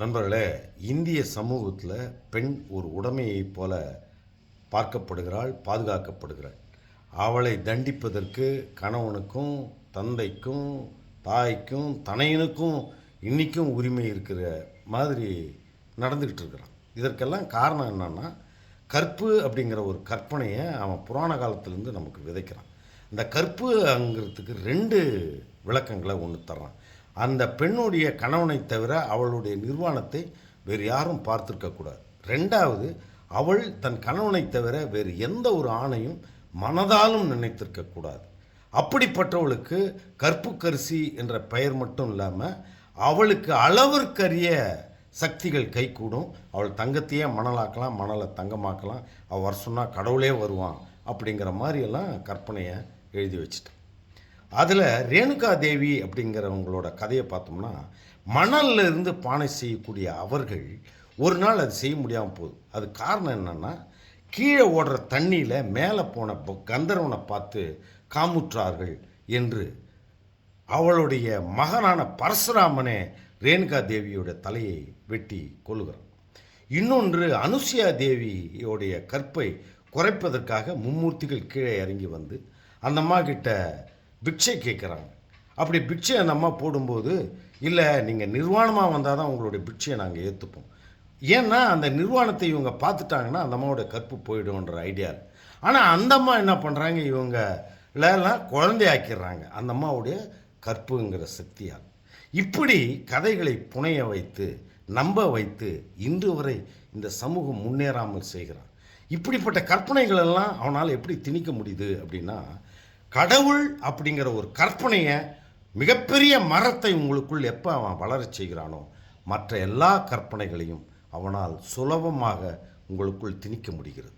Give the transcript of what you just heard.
நண்பர்களே இந்திய சமூகத்தில் பெண் ஒரு உடைமையைப் போல பார்க்கப்படுகிறாள் பாதுகாக்கப்படுகிறாள். அவளை தண்டிப்பதற்கு கணவனுக்கும் தந்தைக்கும் தாய்க்கும் தனையனுக்கும் இன்றைக்கும் உரிமை இருக்கிற மாதிரி நடந்துக்கிட்டு இருக்கிறான் இதற்கெல்லாம் காரணம் என்னன்னா கற்பு அப்படிங்கிற ஒரு கற்பனையை அவன் புராண காலத்திலேருந்து நமக்கு விதைக்கிறான். இந்த கற்புங்கிறதுக்கு ரெண்டு விளக்கங்களை ஒன்று தர்றான். அந்த பெண்ணுடைய கணவனை தவிர அவளுடைய நிர்வாணத்தை வேறு யாரும் பார்த்துருக்கக்கூடாது ரெண்டாவது அவள் தன் கணவனை தவிர வேறு எந்த ஒரு ஆணையும் மனதாலும் நினைத்திருக்கக்கூடாது அப்படிப்பட்டவளுக்கு கற்புக்கரிசி என்ற பெயர் மட்டும் இல்லாமல் அவளுக்கு அளவிற்கரிய சக்திகள் கைகூடும். அவள் தங்கத்தையே மணலாக்கலாம் மணலை தங்கமாக்கலாம். அவள் வர சொன்னால் கடவுளே வருவான் அப்படிங்கிற மாதிரியெல்லாம் கற்பனையை எழுதி வச்சுட்டேன். அதில் ரேணுகா தேவி அப்படிங்கிறவங்களோட கதையை பார்த்தோம்னா மணல்ல இருந்து பானை செய்யக்கூடிய அவர்கள் ஒரு நாள் அது செய்ய முடியாமல் போகுது. அது காரணம் என்னென்னா கீழே ஓடுற தண்ணியில் மேலே போன கந்தரவனை கந்தர்வனை பார்த்து காமுற்றார்கள் என்று அவளுடைய மகனான பரசுராமனே ரேணுகா தேவியோட தலையை வெட்டி கொள்ளுகிறான் இன்னொன்று அனுசியா தேவியோடைய கற்பை குறைப்பதற்காக மும்மூர்த்திகள் கீழே இறங்கி வந்து அந்த அம்மா கிட்ட பிக்ஷை கேட்குறாங்க. அப்படி பிக்ஷை அந்த அம்மா போடும்போது இல்லை நீங்கள் நிர்வாணமாக வந்தால் தான் உங்களுடைய பிக்ஷையை நாங்கள் ஏற்றுப்போம் ஏன்னா அந்த நிர்வாணத்தை இவங்க பார்த்துட்டாங்கன்னா அந்த அம்மாவோட கற்பு போயிடும்ன்ற ஐடியா ஆனால் அந்த அம்மா என்ன பண்ணுறாங்க இவங்கலெல்லாம் குழந்தையாக்கிடுறாங்க அந்த அம்மாவுடைய கற்புங்கிற சக்தியால் இப்படி கதைகளை புனைய வைத்து நம்ப வைத்து இன்று வரை இந்த சமூகம் முன்னேறாமல் செய்கிறான். இப்படிப்பட்ட கற்பனைகள் எல்லாம் அவனால் எப்படி திணிக்க முடியுது அப்படின்னா கடவுள் அப்படிங்கிற ஒரு கற்பனையை மிகப்பெரிய மரத்தை உங்களுக்குள் எப்போ அவன் வளரச் செய்கிறானோ மற்ற எல்லா கற்பனைகளையும் அவனால் சுலபமாக உங்களுக்குள் திணிக்க முடிகிறது.